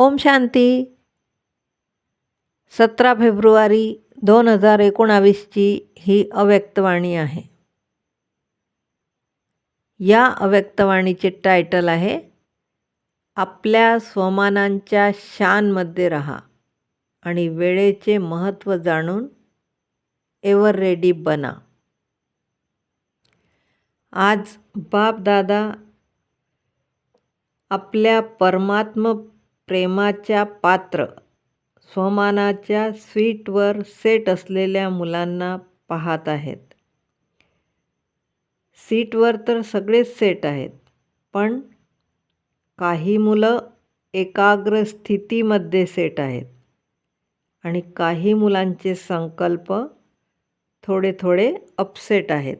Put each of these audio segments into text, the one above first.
ओम शांती. सतरा फेब्रुवारी दोन हजार एकोणावीसची ही अव्यक्तवाणी आहे. या अव्यक्तवाणीचे टायटल आहे आपल्या स्वमानांच्या शानमध्ये राहा आणि वेळेचे महत्त्व जाणून एवर रेडी बना. आज बापदादा आपल्या परमात्म प्रेमाच्या पात्र. स्वमानाच्या स्वीटवर सेट असलेल्या मुलांना पाहत आहेत. सीटवर तर सगळेच सेट आहेत. पण काही मुलं एकाग्र स्थितीमध्ये सेट आहेत. आणि काही मुलांचे संकल्प थोडे थोडे अपसेट आहेत.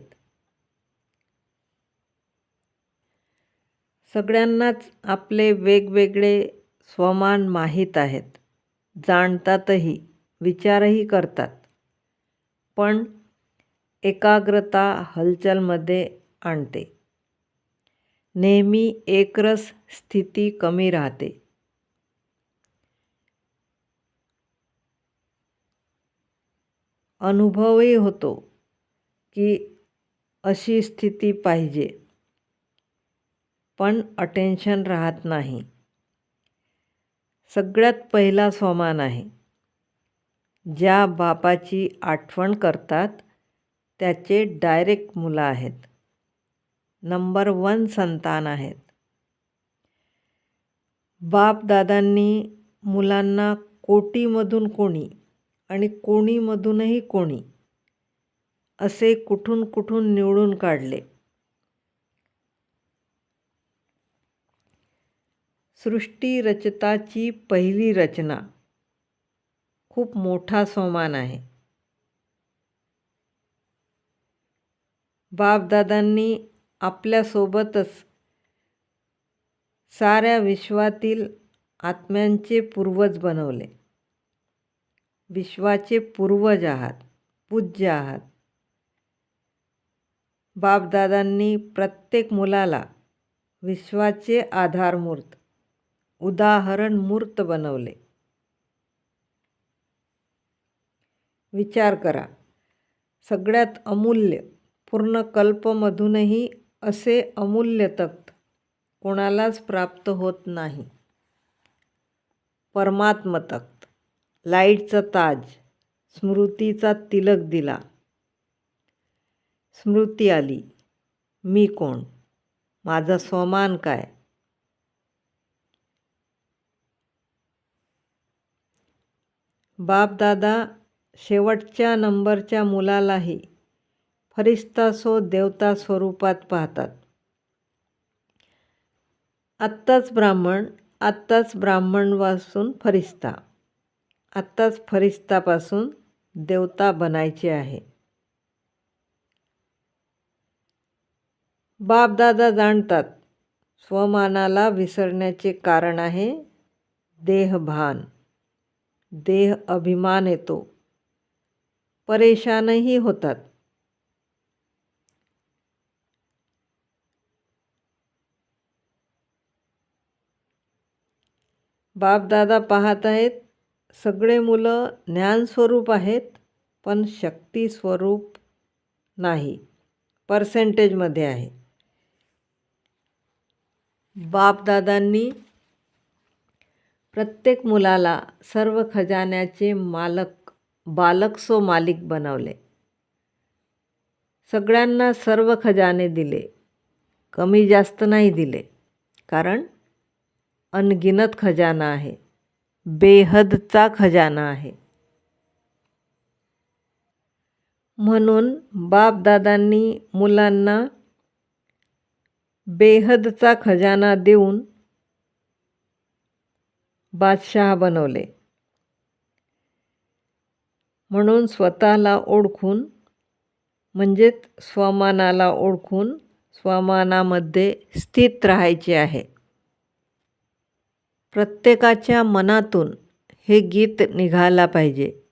सगळ्यांनाच आपले वेगवेगळे स्वमान माहीत आहेत. जाणतातही विचारही करतात. पण एकाग्रता हलचलमध्ये आणते. नेहमी एकरस स्थिती कमी राहते. अनुभवही होतो की अशी स्थिती पाहिजे. पण अटेन्शन राहत नाही. सगळ्यात पहिला स्वमान आहे. ज्या बापाची आठवण करतात त्याचे डायरेक्ट मुलं आहेत. नंबर वन संतान आहेत. बापदादांनी मुलांना कोटीमधून कोणी आणि कोणीमधूनही कोणी असे कुठून कुठून निवडून काढले. सृष्टी रचताची पहिली रचना. खूप मोठा सोमान आहे. बापदादांनी आपल्यासोबतच साऱ्या विश्वातील आत्म्यांचे पूर्वज बनवले. विश्वाचे पूर्वज आहात पूज्य आहात. बापदादांनी प्रत्येक मुलाला विश्वाचे आधारमूर्त उदाहरण मूर्त बनवले. विचार करा. सगळ्यात अमूल्य पूर्ण कल्पमधूनही असे अमूल्य तख्त कोणालाच प्राप्त होत नाही. परमात्मतक्त लाईटचा ताज स्मृतीचा तिलक दिला. स्मृती आली मी कोण? माझा स्वमान काय? बापदादा शेवटच्या नंबरच्या मुलालाही फरिस्ता सो देवता स्वरूपात पाहतात. आत्ताच ब्राह्मण आत्ताच ब्राह्मणपासून फरिस्ता आत्ताच फरिस्तापासून देवता बनायचे आहे. बापदादा जाणतात स्वमानाला विसरण्याचे कारण आहे देहभान. देह अभिमान येतो. परेशानही होतात. बापदादा पाहत आहेत सगळे मुलं ज्ञानस्वरूप आहेत पण शक्ती स्वरूप नाही पर्सेंटेजमध्ये आहे. बापदादांनी प्रत्येक मुलाला सर्व खजान्याचे मालक बालक सो मालिक बनवले. सगळ्यांना सर्व खजाने दिले. कमी जास्त नाही दिले. कारण अनगिनत खजाना आहे. बेहदचा खजाना आहे. म्हणून बापदादांनी मुलांना बेहदचा खजाना देऊन बादशहा बनवले. म्हणून स्वतःला ओळखून म्हणजेच स्वमानाला ओळखून स्वमानामध्ये स्थित राहायचे आहे. प्रत्येकाच्या मनातून हे गीत निघायला पाहिजे.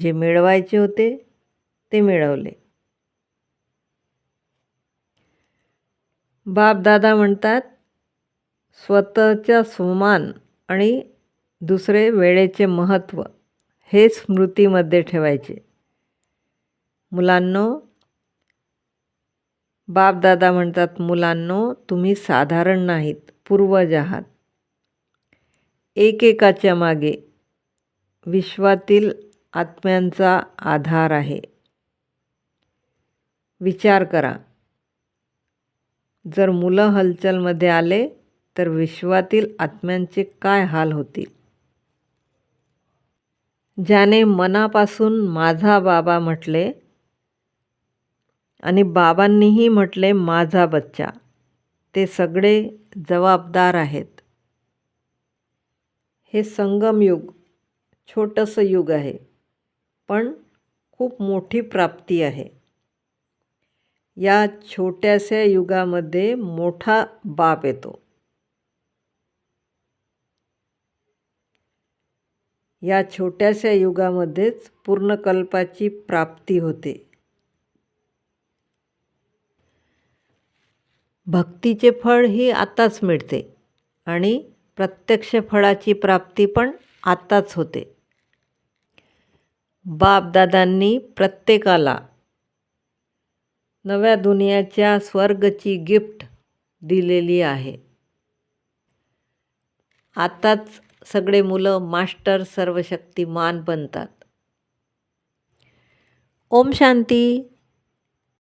जे मिळवायचे होते ते मिळवले. बापदादा म्हणतात स्वतःच्या स्वमान आणि दुसरे वेळेचे महत्त्व हे स्मृतीमध्ये ठेवायचे. मुलांनो बापदादा म्हणतात मुलांनो तुम्ही साधारण नाहीत पूर्वज आहात. एकेकाच्या मागे विश्वातील आत्म्यांचा आधार आहे. विचार करा. जर मुलं हलचलमध्ये आले तर विश्वातील आत्म्यांचे काय हाल होतील? ज्याने मनापासून माझा बाबा म्हटले आणि बाबांनीही म्हटले माझा बच्चा. ते सगळे जबाबदार आहेत. हे संगमयुग छोटंसं युग आहे पण खूप मोठी प्राप्ती आहे. या छोट्याशा युगामध्ये मोठा बाप येतो. या छोट्याशा युगामध्येच पूर्णकल्पाची प्राप्ती होते. भक्तीचे फळ ही आताच मिळते आणि प्रत्यक्ष फळाची प्राप्ती पण आताच होते. बापदादांनी प्रत्येकाला नव्या दुनियाच्या स्वर्गची गिफ्ट दिलेली आहे. आताच सगळे मुलं मास्टर सर्वशक्तिमान बनतात. ओम शांती.